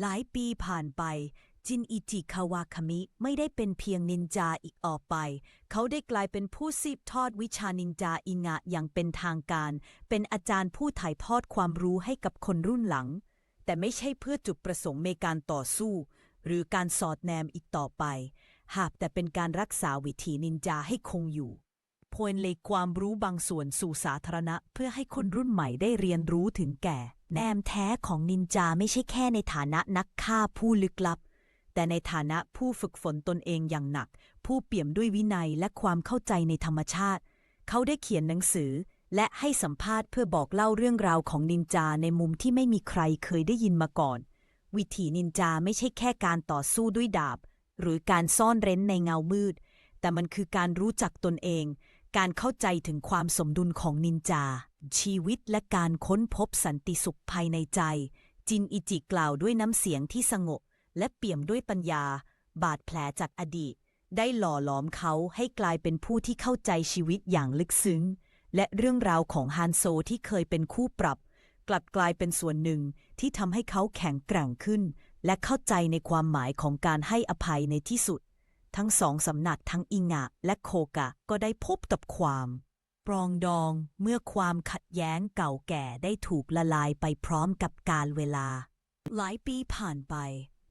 หลายปีผ่านไป จินอิจิคาวาคามิไม่ได้เป็นเพียงนินจาอีกต่อไป เขาได้กลายเป็นผู้สืบทอดวิชานินจาอิงะอย่างเป็นทางการ เป็นอาจารย์ผู้ถ่ายทอดความรู้ให้กับคนรุ่นหลัง แต่ไม่ใช่เพื่อจุดประสงค์ในการต่อสู้ หรือการสอดแนมอีกต่อไป หากแต่เป็นการรักษาวิถีนินจาให้คงอยู่พลเลยความรู้บางส่วนสู่สาธารณะ เพื่อให้คนรุ่นใหม่ได้เรียนรู้ถึงแก่ แนมแท้ของนินจาไม่ใช่แค่ในฐานะนักฆ่าผู้ลึกลับ แต่ในฐานะผู้ฝึกฝนตนเองอย่างหนัก ผู้เปี่ยมด้วยวินัยและความเข้าใจในธรรมชาติ เขาได้เขียนหนังสือ และให้สัมภาษณ์เพื่อบอกเล่าเรื่องราวของนินจาในมุมที่ไม่มีใครเคยได้ยินมาก่อน วิถีนินจาไม่ใช่แค่การต่อสู้ด้วยดาบ หรือการซ่อนเร้นในเงามืด แต่มันคือการรู้จักตนเอง การเข้าใจถึงความสมดุลของนินจา ชีวิตและการค้นพบสันติสุขภายในใจ จินอิจิกล่าวด้วยน้ำเสียงที่สงบและเปี่ยมด้วยปัญญา บาดแผลจากอดีต ได้หล่อหลอมเขาให้กลายเป็นผู้ที่เข้าใจชีวิตอย่างลึกซึ้ง และเรื่องราวของฮานโซที่เคยเป็นคู่ปรับ กลับกลายเป็นส่วนหนึ่งที่ทำให้เขาแข็งแกร่งขึ้น และเข้าใจในความหมายของการให้อภัยในที่สุด ทั้งสองสำนักทั้งอิงะและโคกะก็ได้พบกับความ ปรองดองเมื่อความขัดแย้งเก่าแก่ได้ถูกละลายไปพร้อมกับกาลเวลา หลายปีผ่านไป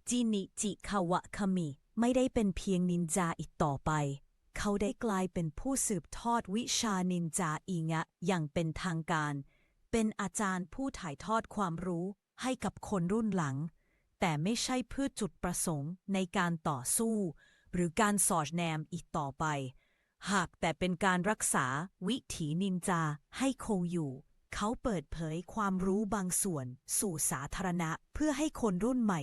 จินิจิคาวะคามิไม่ได้เป็นเพียงนินจาอีกต่อไป เขาได้กลายเป็นผู้สืบทอดวิชานินจาอิงะอย่างเป็นทางการ เป็นอาจารย์ผู้ถ่ายทอดความรู้ให้กับคนรุ่นหลัง แต่ไม่ใช่เพื่อจุดประสงค์ในการต่อสู้ หรือการสอดแนมอีกต่อไป หากแต่เป็นการรักษาวิถีนินจาให้คงอยู่ เขาเปิดเผยความรู้บางส่วนสู่สาธารณะ เพื่อให้คนรุ่นใหม่